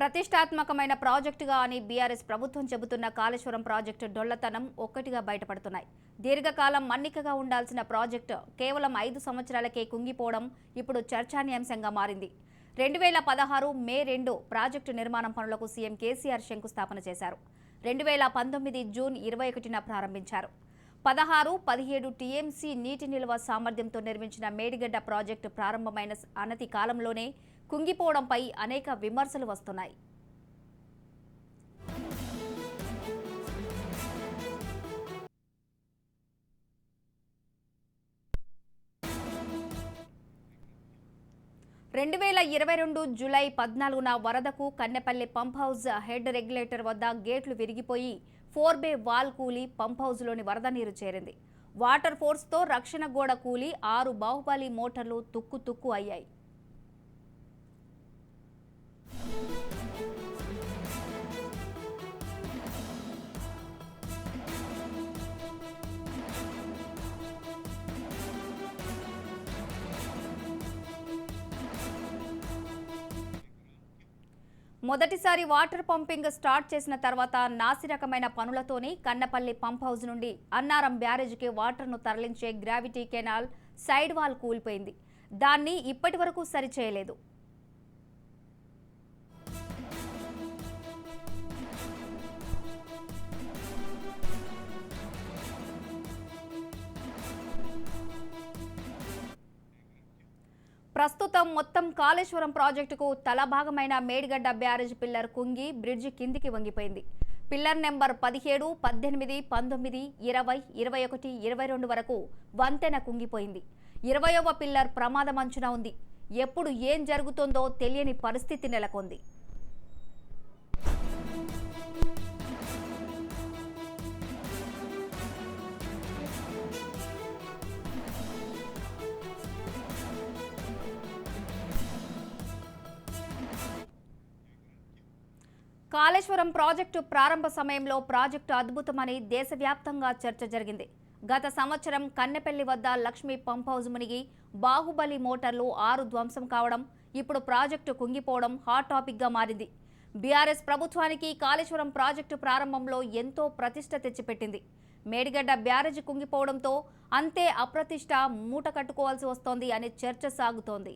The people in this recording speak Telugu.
ప్రతిష్టాత్మకమైన ప్రాజెక్టుగా అని బీఆర్ఎస్ ప్రభుత్వం చెబుతున్న కాళేశ్వరం ప్రాజెక్టు డొల్లతనం ఒక్కటిగా బయటపడుతున్నాయి. దీర్ఘకాలం మన్నికగా ఉండాల్సిన ప్రాజెక్టు కేవలం ఐదు సంవత్సరాలకే కుంగిపోవడం ఇప్పుడు చర్చానీయాంశంగా మారింది. రెండు వేల పదహారు మే రెండు ప్రాజెక్టు నిర్మాణం పనులకు సీఎం కేసీఆర్ శంకుస్థాపన చేశారు. రెండు వేల పంతొమ్మిది జూన్ ఇరవై ఒకటిన ప్రారంభించారు. పదహారు పదిహేడు టీఎంసీ నీటి నిల్వ సామర్థ్యంతో నిర్మించిన మేడిగడ్డ ప్రాజెక్టు ప్రారంభమైన అనతి కాలంలోనే కుంగిపోవడంపై అనేక విమర్శలు వస్తున్నాయి. రెండు వేల ఇరవై రెండు జూలై పద్నాలుగున వరదకు Kannepalli pump house head regulator వద్ద గేట్లు విరిగిపోయి ఫోర్ బే వాల్ కూలి పంప్ హౌస్లోని వరద నీరు చేరింది. వాటర్ ఫోర్స్తో రక్షణ గోడ కూలి ఆరు బాహుబలి మోటార్లు తుక్కు తుక్కు అయ్యాయి. మొదటిసారి వాటర్ పంపింగ్ స్టార్ట్ చేసిన తర్వాత నాసిరకమైన పనులతోనే కన్నపల్లి పంప్ హౌస్ నుండి అన్నారం బ్యారేజ్కి వాటర్ను తరలించే గ్రావిటీ కెనాల్ సైడ్ వాల్ కూలిపోయింది. దాన్ని ఇప్పటి వరకు సరిచేయలేదు. ప్రస్తుతం మొత్తం కాళేశ్వరం ప్రాజెక్టుకు తలభాగమైన మేడిగడ్డ బ్యారేజ్ పిల్లర్ కుంగి బ్రిడ్జి కిందికి వంగిపోయింది. పిల్లర్ నెంబర్ పదిహేడు పద్దెనిమిది పంతొమ్మిది ఇరవై ఇరవై ఒకటి ఇరవై రెండు వరకు వంతెన కుంగిపోయింది. ఇరవయవ పిల్లర్ ప్రమాదం అంచున ఉంది. ఎప్పుడు ఏం జరుగుతుందో తెలియని పరిస్థితి నెలకొంది. కాళేశ్వరం ప్రాజెక్టు ప్రారంభ సమయంలో ప్రాజెక్టు అద్భుతమని దేశవ్యాప్తంగా చర్చ జరిగింది. గత సంవత్సరం కన్నెపల్లి వద్ద లక్ష్మీ పంప్ హౌస్ మునిగి బాహుబలి మోటార్లు ఆరు ధ్వంసం కావడం ఇప్పుడు ప్రాజెక్టు కుంగిపోవడం హాట్ టాపిక్గా మారింది. బీఆర్ఎస్ ప్రభుత్వానికి కాళేశ్వరం ప్రాజెక్టు ప్రారంభంలో ఎంతో ప్రతిష్ట తెచ్చిపెట్టింది. మేడిగడ్డ బ్యారేజ్ కుంగిపోవడంతో అంతే అప్రతిష్ట మూట కట్టుకోవాల్సి వస్తోంది అనే చర్చ సాగుతోంది.